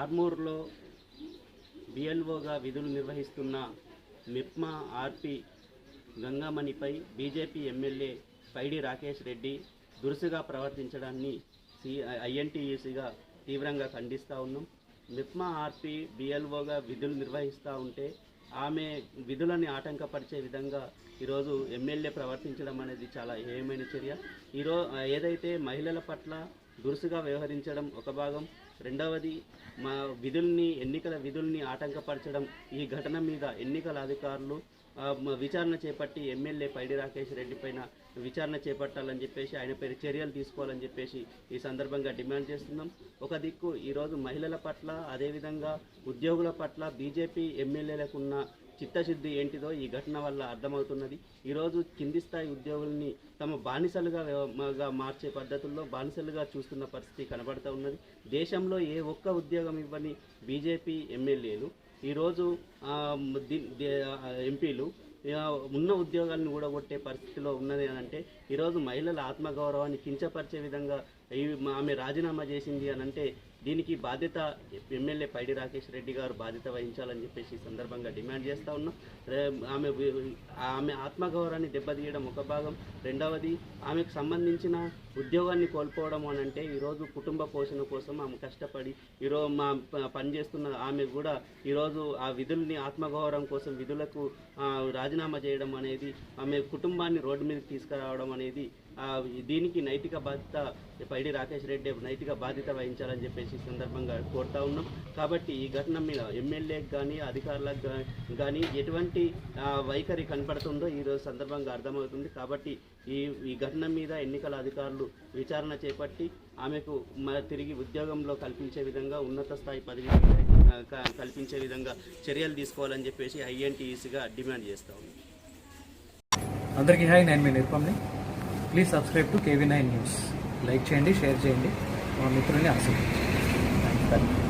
ఆర్మూర్లో బిఎల్ఓగా విధులు నిర్వహిస్తున్న మిప్మా ఆర్పి గంగామణిపై బీజేపీ ఎమ్మెల్యే పైడి రాకేష్ రెడ్డి దురుసుగా ప్రవర్తించడాన్ని సి ఐఎన్టీయూసీగా తీవ్రంగా ఖండిస్తూ ఉన్నాం. మిప్మా ఆర్పి బిఎల్ఓగా విధులు నిర్వహిస్తూ ఉంటే ఆమె విధులని ఆటంకపరిచే విధంగా ఈరోజు ఎమ్మెల్యే ప్రవర్తించడం అనేది చాలా హేయమైన చర్య. ఈరో ఏదైతే మహిళల పట్ల దురుసుగా వ్యవహరించడం ఒక భాగం. రెండవది మా విధుల్ని ఎన్నికల విధుల్ని ఆటంకపరచడం. ఈ ఘటన మీద ఎన్నికల అధికారులు విచారణ చేపట్టి ఎమ్మెల్యే పైడి రాకేష్ రెడ్డి పైన విచారణ చేపట్టాలని చెప్పేసి ఆయన పేరు చర్యలు తీసుకోవాలని చెప్పేసి ఈ సందర్భంగా డిమాండ్ చేస్తున్నాం. ఒక దిక్కు ఈరోజు మహిళల పట్ల అదేవిధంగా ఉద్యోగుల పట్ల బీజేపీ ఎమ్మెల్యేలకు ఉన్న చిత్తశుద్ధి ఏంటిదో ఈ ఘటన వల్ల అర్థమవుతున్నది. ఈరోజు కింది స్థాయి ఉద్యోగుల్ని తమ బానిసలుగా మార్చే పద్ధతుల్లో బానిసలుగా చూస్తున్న పరిస్థితి కనబడుతూ ఉన్నది. దేశంలో ఏ ఒక్క ఉద్యోగం ఇవ్వని బీజేపీ ఎమ్మెల్యేలు ఈరోజు ఎంపీలు ఉన్న ఉద్యోగాలను ఊడగొట్టే పరిస్థితిలో ఉన్నది అని అంటే ఈరోజు మహిళల ఆత్మగౌరవాన్ని కించపరిచే విధంగా ఆమె రాజీనామా చేసింది అని అంటే దీనికి బాధ్యత ఎమ్మెల్యే పైడి రాకేష్ రెడ్డి గారు బాధ్యత వహించాలని చెప్పేసి ఈ సందర్భంగా డిమాండ్ చేస్తూ ఉన్నాం. ఆమె ఆమె ఆత్మగౌరవాన్ని దెబ్బతీయడం ఒక భాగం. రెండవది ఆమెకు సంబంధించిన ఉద్యోగాన్ని కోల్పోవడం అని అంటే ఈరోజు కుటుంబ పోషణ కోసం ఆమె కష్టపడి ఈరోజు మా ప- పనిచేస్తున్న ఆమె కూడా ఈరోజు ఆ విధుల్ని ఆత్మగౌరవం కోసం విధులకు రాజీనామా చేయడం అనేది ఆమె కుటుంబాన్ని రోడ్డు మీదకి తీసుకురావడం అనేది దీనికి నైతిక బాధ్యత పైడి రాకేష్ రెడ్డి నైతిక బాధ్యత వహించాలని చెప్పేసి సందర్భంగా కోరుతా ఉన్నాం. కాబట్టి ఈ ఘటన మీద ఎమ్మెల్యేకి కానీ అధికారులకు కానీ ఎటువంటి వైఖరి కనపడుతుందో ఈరోజు సందర్భంగా అర్థమవుతుంది. కాబట్టి ఈ ఈ ఘటన మీద ఎన్నికల అధికారులు విచారణ చేపట్టి ఆమెకు తిరిగి ఉద్యోగంలో కల్పించే విధంగా ఉన్నత స్థాయి పదవి కల్పించే విధంగా చర్యలు తీసుకోవాలని చెప్పేసి ఐఎన్టీఈసీగా డిమాండ్ చేస్తా ఉన్నాం. అందరికీ హాయ్ నేను మీ నిర్పమ్ని. Please subscribe to KV nine news like చేయండి షేర్ చేయండి. మా మిత్రుల్ని ఆశీర్వదించండి. Thank you